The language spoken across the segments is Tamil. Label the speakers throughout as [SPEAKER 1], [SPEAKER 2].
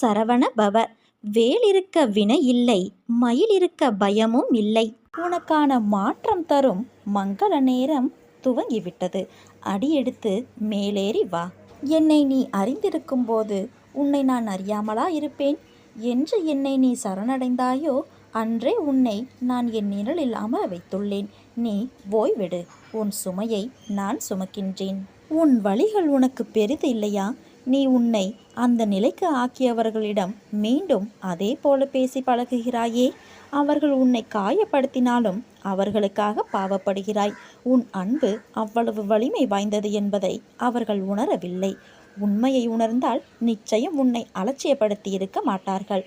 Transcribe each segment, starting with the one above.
[SPEAKER 1] சரவண பவ. வேல் இருக்க வினை இல்லை மயில் இருக்க பயமும் இல்லை. உனக்கான மாற்றம் தரும் மங்கள நேரம் துவங்கிவிட்டது. அடியெடுத்து மேலேறி வா. என்னை நீ அறிந்திருக்கும் போது உன்னை நான் அறியாமலா இருப்பேன்? என்று என்னை நீ சரணடைந்தாயோ அன்றே உன்னை நான் என் நிழலில் அமர வைத்துள்ளேன். நீ ஓய்விடு உன் சுமையை நான் சுமக்கின்றேன். உன் வழிகள் உனக்கு பெரிது இல்லையா? நீ உன்னை அந்த நிலைக்கு ஆக்கியவர்களிடம் மீண்டும் அதே போல பேசி பழகுகிறாயே. அவர்கள் உன்னை காயப்படுத்தினாலும் அவர்களுக்காக பாவப்படுகிறாய். உன் அன்பு அவ்வளவு வலிமை வாய்ந்தது என்பதை அவர்கள் உணரவில்லை. உண்மையை உணர்ந்தால் நிச்சயம் உன்னை அலட்சியப்படுத்தி இருக்க மாட்டார்கள்.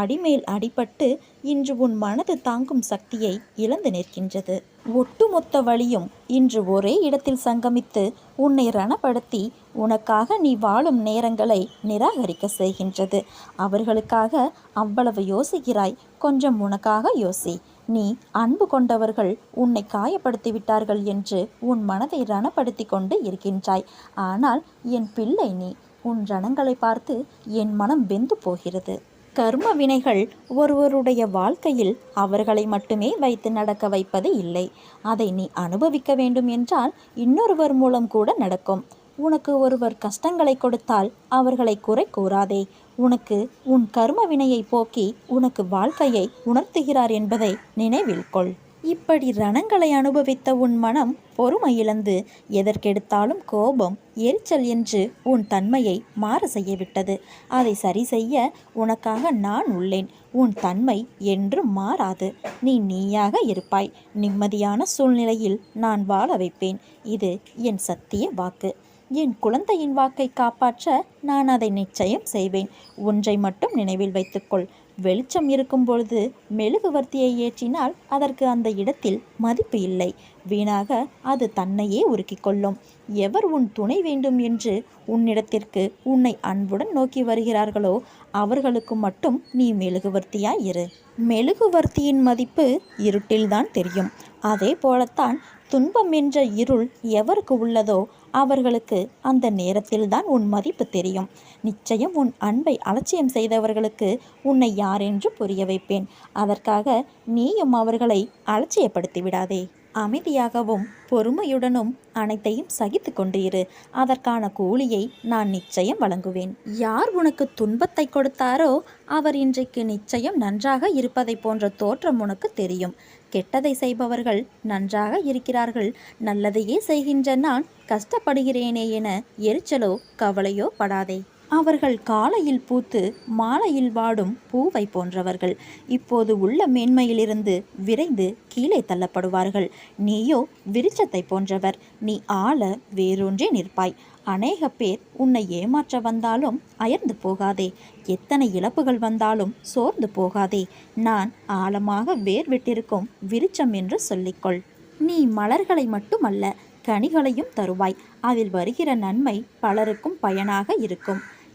[SPEAKER 1] அடிமேல் அடிபட்டு இன்று உன் மனது தாங்கும் சக்தியை இழந்து நிற்கின்றது. ஒட்டுமொத்த வழியும் இன்று ஒரே இடத்தில் சங்கமித்து உன்னை ரணப்படுத்தி உனக்காக நீ வாழும் நேரங்களை நிராகரிக்க செய்கின்றது. அவர்களுக்காக அவ்வளவு யோசிக்கிறாய். கொஞ்சம் உனக்காக யோசி. நீ அன்பு கொண்டவர்கள் உன்னை காயப்படுத்தி விட்டார்கள் என்று உன் மனதை ரணப்படுத்தி கொண்டு இருக்கின்றாய். ஆனால் என் பிள்ளை நீ. உன் ரணங்களை பார்த்து என் மனம் வெந்து போகிறது. கர்ம வினைகள் ஒருவருடைய வாழ்க்கையில் அவர்களை மட்டுமே வைத்து நடக்க வைப்பது இல்லை. அதை நீ அனுபவிக்க வேண்டும் என்றால் இன்னொருவர் மூலம் கூட நடக்கும். உனக்கு ஒருவர் கஷ்டங்களை கொடுத்தால் அவர்களை குறை கூறாதே. உனக்கு உன் கர்ம வினையை போக்கி உனக்கு வாழ்க்கையை உணர்த்துகிறார் என்பதை நினைவில் கொள். இப்படி ரணங்களை அனுபவித்த உன் மனம் பொறுமை இழந்து எதற்கெடுத்தாலும் கோபம் எரிச்சல் என்று உன் தன்மையை மாற செய்யவிட்டது. அதை சரி செய்ய உனக்காக நான் உள்ளேன். உன் தன்மை என்றும் மாறாது. நீ நீயாக இருப்பாய். நிம்மதியான சூழ்நிலையில் நான் வாழ வைப்பேன். இது என் சத்திய வாக்கு. என் குழந்தையின் வாக்கை காப்பாற்ற நான் அதை நிச்சயம் செய்வேன். ஒன்றை மட்டும் நினைவில் வைத்துக்கொள். வெளிச்சம் இருக்கும்பொழுது மெழுகுவர்த்தியை ஏற்றினால் அதற்கு அந்த இடத்தில் மதிப்பு இல்லை. வீணாக அது தன்னையே உருக்கிக் கொள்ளும். எவர் உன் துணை வேண்டும் என்று உன்னிடத்திற்கு உன்னை அன்புடன் நோக்கி வருகிறார்களோ அவர்களுக்கு மட்டும் நீ மெழுகுவர்த்தியாய் இரு. மெழுகுவர்த்தியின் மதிப்பு இருட்டில்தான் தெரியும். அதே போலத்தான் துன்பம் என்ற இருள் எவருக்கு உள்ளதோ அவர்களுக்கு அந்த நேரத்தில்தான் உன் மதிப்பு தெரியும். நிச்சயம் உன் அன்பை அலட்சியம் செய்தவர்களுக்கு உன்னை யாரென்று புரிய வைப்பேன். அதற்காக நீயும் அவர்களை அலட்சியப்படுத்தி விடாதே. அமைதியாகவும் பொறுமையுடனும் அனைத்தையும் சகித்து கொண்டிரு இரு. அதற்கான கூலியை நான் நிச்சயம் வழங்குவேன். யார் உனக்கு துன்பத்தை கொடுத்தாரோ அவர் இன்றைக்கு நிச்சயம் நன்றாக இருப்பதை போன்ற தோற்றம் உனக்கு தெரியும். கெட்டதை செய்பவர்கள் நன்றாக இருக்கிறார்கள். நல்லதையே செய்கின்ற நான் கஷ்டப்படுகிறேனே என எரிச்சலோ கவலையோ படாதே. அவர்கள் காலையில் பூத்து மாலையில் வாடும் பூவை போன்றவர்கள். இப்போது உள்ள மேன்மையிலிருந்து விரைந்து கீழே தள்ளப்படுவார்கள். நீயோ விருச்சத்தை போன்றவர். நீ ஆள வேறொன்றே நிற்பாய். அநேக பேர் உன்னை ஏமாற்ற வந்தாலும் அயர்ந்து போகாதே. எத்தனை இழப்புகள் வந்தாலும் சோர்ந்து போகாதே. நான் ஆழமாக வேர் விட்டிருக்கும் விருச்சம் என்று சொல்லிக்கொள். நீ மலர்களை மட்டுமல்ல கனிகளையும் தருவாய். அதில் வருகிற நன்மை பலருக்கும் பயனாக இருக்கும்.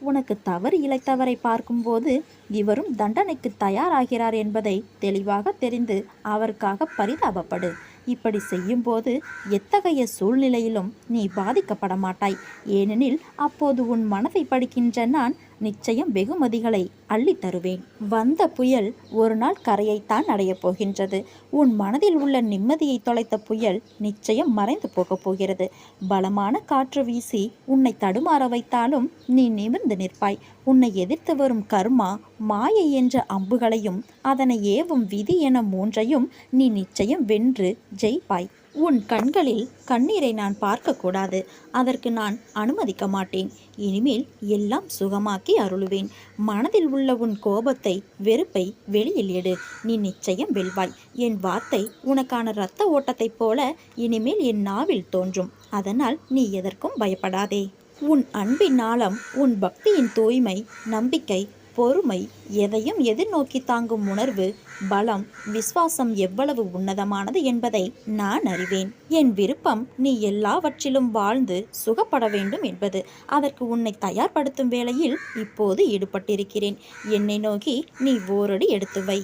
[SPEAKER 1] உனக்கு தவறு இழைத்தவரை பார்க்கும்போது இவரும் தண்டனைக்கு தயாராகிறார் என்பதை தெளிவாக தெரிந்து அவருக்காக பரிதாபப்படு. இப்படி செய்யும்போது எத்தகைய சூழ்நிலையிலும் நீ பாதிக்கப்பட மாட்டாய். ஏனெனில் அப்போது உன் மனதை படிக்கின்ற நான் நிச்சயம் வெகுமதிகளை அள்ளி தருவேன். வந்த புயல் ஒரு நாள் கரையைத்தான் அடையப் போகின்றது. உன் மனதில் உள்ள நிம்மதியை தொலைத்த புயல் நிச்சயம் மறைந்து போகப் போகிறது. பலமான காற்று வீசி உன்னை தடுமாற வைத்தாலும் நீ நிமிர்ந்து நிற்பாய். உன்னை எதிர்த்து வரும் கர்மா மாயை என்ற அம்புகளையும் அதனை ஏவும் விதி என மூன்றையும் நீ நிச்சயம் வென்று ஜெயிப்பாய். உன் கண்களில் கண்ணீரை நான் பார்க்கக்கூடாது. அதற்கு நான் அனுமதிக்க மாட்டேன். இனிமேல் எல்லாம் சுகமாக்கி அருளுவேன். மனதில் உள்ள உன் கோபத்தை வெறுப்பை வெளியில் எடு. நீ நிச்சயம் வெல்வாய். என் வார்த்தை உனக்கான இரத்த ஓட்டத்தைப் போல இனிமேல் என் நாவில் தோன்றும். அதனால் நீ எதற்கும் பயப்படாதே. உன் அன்பின் ஆழம் உன் பக்தியின் தூய்மை நம்பிக்கை பொறுமை எதையும் எதிர்நோக்கி தாங்கும் உணர்வு பலம் விசுவாசம் எவ்வளவு உன்னதமானது என்பதை நான் அறிவேன். என் விருப்பம் நீ எல்லாவற்றிலும் வாழ்ந்து சுகப்பட வேண்டும் என்பது. அதற்கு உன்னை தயார்படுத்தும் வேளையில் இப்போது ஈடுபட்டிருக்கிறேன். என்னை நோக்கி நீ ஓரடி எடுத்து வை.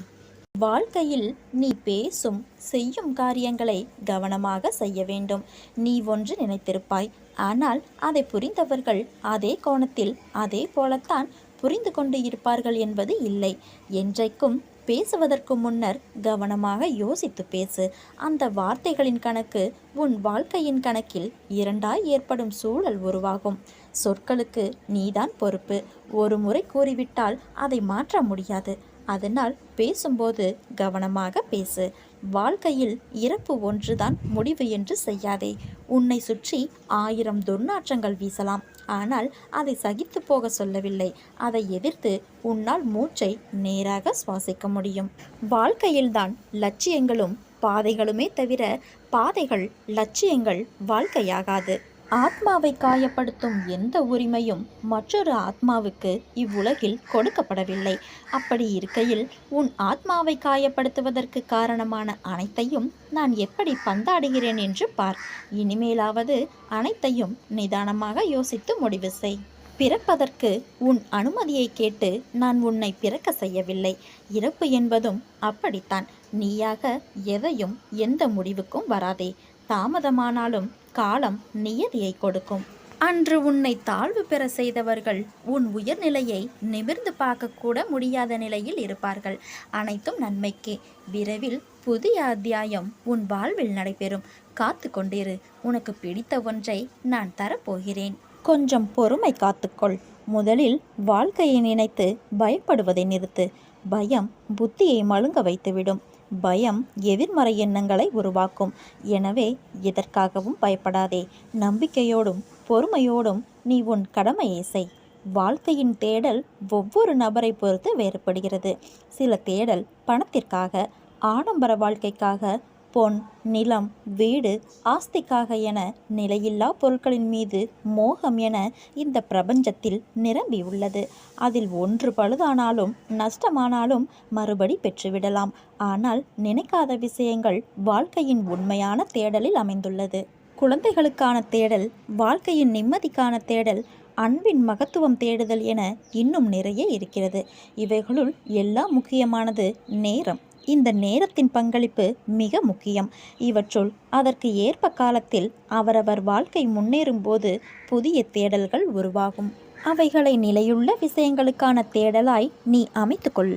[SPEAKER 1] வாழ்க்கையில் நீ பேசும் செய்யும் காரியங்களை கவனமாக செய்ய வேண்டும். நீ ஒன்று நினைத்திருப்பாய். ஆனால் அதை புரிந்தவர்கள் அதே கோணத்தில் அதே போலத்தான் புரிந்து கொண்டு இருப்பார்கள் என்பது இல்லை. என்றைக்கும் பேசுவதற்கு முன்னர் கவனமாக யோசித்து பேசு. அந்த வார்த்தைகளின் கணக்கு உன் வாழ்க்கையின் கணக்கில் இரண்டாய் ஏற்படும் சூழல் உருவாகும். சொற்களுக்கு நீதான் பொறுப்பு. ஒரு முறை கூறிவிட்டால் அதை மாற்ற முடியாது. அதனால் பேசும்போது கவனமாக பேசு. வாழ்க்கையில் இறப்பு ஒன்றுதான் முடிவு என்று செய்யாதே. உன்னை சுற்றி ஆயிரம் துர்நாற்றங்கள் வீசலாம். ஆனால் அதை சகித்து போக சொல்லவில்லை. அதை எதிர்த்து உன்னால் மூச்சை நேராக சுவாசிக்க முடியும். வாழ்க்கையில்தான் லட்சியங்களும் பாதைகளுமே தவிர பாதைகள் லட்சியங்கள் வாழ்க்கையாகாது. ஆத்மாவை காயப்படுத்தும் எந்த உரிமையும் மற்றொரு ஆத்மாவுக்கு இவ்வுலகில் கொடுக்கப்படவில்லை. அப்படி இருக்கையில் உன் ஆத்மாவை காயப்படுத்துவதற்கு காரணமான அனைத்தையும் நான் எப்படி பந்தாடுகிறேன் என்று பார். இனிமேலாவது அனைத்தையும் நிதானமாக யோசித்து முடிவு செய். பிறப்பதற்கு உன் அனுமதியை கேட்டு நான் உன்னை பிறக்க செய்யவில்லை. இறப்பு என்பதும் அப்படித்தான். நீயாக எதையும் எந்த முடிவுக்கும் வராதே. தாமதமானாலும் காலம் நியதியை கொடுக்கும். அன்று உன்னை தாழ்வு பெற செய்தவர்கள் உன் உயர்நிலையை நிமிர்ந்து பார்க்கக்கூட முடியாத நிலையில் இருப்பார்கள். அனைத்தும் நன்மைக்கே. விரைவில் புதிய அத்தியாயம் உன் வாழ்வில் நடைபெறும். காத்து கொண்டிரு. உனக்கு பிடித்த ஒன்றை நான் தரப்போகிறேன். கொஞ்சம் பொறுமை காத்துக்கொள். முதலில் வாழ்க்கையை நினைத்து பயப்படுவதை நிறுத்து. பயம் புத்தியை மழுங்க வைத்துவிடும். பயம் எதிர்மறை எண்ணங்களை உருவாக்கும். எனவே எதற்காகவும் பயப்படாதே. நம்பிக்கையோடும் பொறுமையோடும் நீ உன் கடமையை செய். வாழ்க்கையின் தேடல் ஒவ்வொரு நபரை பொறுத்து வேறுபடுகிறது. சில தேடல் பணத்திற்காக ஆடம்பர வாழ்க்கைக்காக பொன் நிலம் வீடு ஆஸ்திக்காக என நிலையில்லா பொருட்களின் மீது மோகம் என இந்த பிரபஞ்சத்தில் நிரம்பியுள்ளது அதில் ஒன்று பழுதானாலும் நஷ்டமானாலும் மறுபடி பெற்றுவிடலாம். ஆனால் நினைக்காத விஷயங்கள் வாழ்க்கையின் உண்மையான தேடலில் அமைந்துள்ளது. குழந்தைகளுக்கான தேடல் வாழ்க்கையின் நிம்மதிக்கான தேடல் அன்பின் மகத்துவம் தேடுதல் என இன்னும் நிறைய இருக்கிறது. இவைகளுள் எல்லாம் முக்கியமானது நேரம். இந்த நேரத்தின் பங்களிப்பு மிக முக்கியம். இவற்றுள் அதற்கு ஏற்ப காலத்தில் அவரவர் வாழ்க்கை முன்னேறும்போது புதிய தேடல்கள் உருவாகும். அவைகளை நிலையுள்ள விஷயங்களுக்கான தேடலாய் நீ அமைத்துக்கொள்.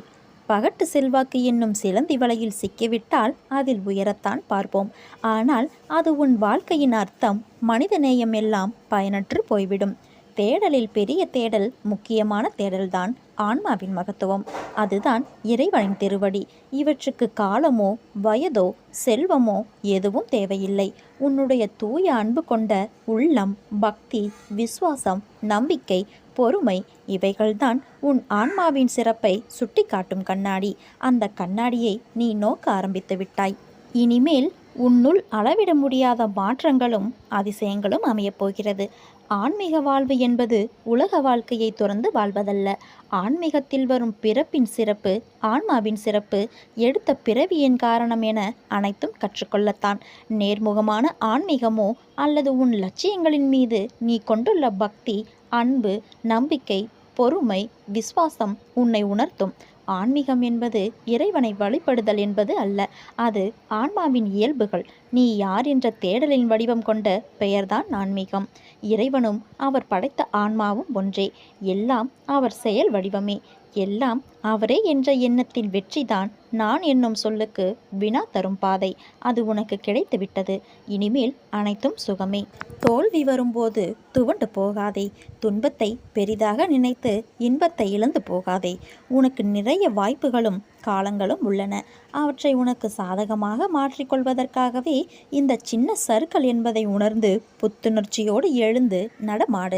[SPEAKER 1] பகட்டு செல்வாக்கு என்னும் சிலந்தி வலையில் சிக்கிவிட்டால் அதில் உயரத்தான் பார்ப்போம். ஆனால் அது உன் வாழ்க்கையின் அர்த்தம் மனிதநேயம் எல்லாம் பயனற்று போய்விடும். தேடலில் பெரிய தேடல் முக்கியமான தேடல்தான். ஆன்மாவின் மகத்துவம். அதுதான் இறைவனின் திருவடி. இவற்றுக்கு காலமோ வயதோ செல்வமோ எதுவும் தேவையில்லை. உன்னுடைய தூய அன்பு கொண்ட உள்ளம் பக்தி விசுவாசம் நம்பிக்கை பொறுமை இவைகள்தான் உன் ஆன்மாவின் சிறப்பை சுட்டிக்காட்டும் கண்ணாடி. அந்த கண்ணாடியை நீ நோக்க ஆரம்பித்து விட்டாய். இனிமேல் உன்னுள் அளவிட முடியாத மாற்றங்களும் அதிசயங்களும் அமையப் போகிறது. ஆன்மீக வாழ்வு என்பது உலக வாழ்க்கையை துறந்து வாழ்வதல்ல. ஆன்மீகத்தில் வரும் பிறப்பின் சிறப்பு ஆன்மாவின் சிறப்பு எடுத்த பிறவியின் காரணம் என அனைத்தும் கற்றுக்கொள்ளத்தான். நேர்முகமான ஆன்மீகமோ அல்லது உன் லட்சியங்களின் மீது நீ கொண்டுள்ள பக்தி அன்பு நம்பிக்கை பொறுமை விசுவாசம் உன்னை உணர்த்தும். ஆன்மீகம் என்பது இறைவனை வழிபடுதல் என்பது அல்ல அது ஆன்மாவின் இயல்புகள். நீ யார் என்ற தேடலின் வடிவம் கொண்ட பெயர்தான் ஆன்மீகம். இறைவனும் அவர் படைத்த ஆன்மாவும் ஒன்றே. எல்லாம் அவர் செயல் வடிவமே. எல்லாம் அவரே என்ற எண்ணத்தின் வெற்றிதான் நான் என்னும் சொல்லுக்கு வினா தரும் பாதை. அது உனக்கு கிடைத்துவிட்டது இனிமேல் அனைத்தும் சுகமே. தோல்வி வரும்போது துவண்டு போகாதே. துன்பத்தை பெரிதாக நினைத்து இன்பத்தை இழந்து போகாதே. உனக்கு நிறைய வாய்ப்புகளும் காலங்களும் உள்ளன. அவற்றை உனக்கு சாதகமாக மாற்றிக்கொள்வதற்காகவே இந்த சின்ன சருக்கள் என்பதை உணர்ந்து புத்துணர்ச்சியோடு எழுந்து நடமாடு.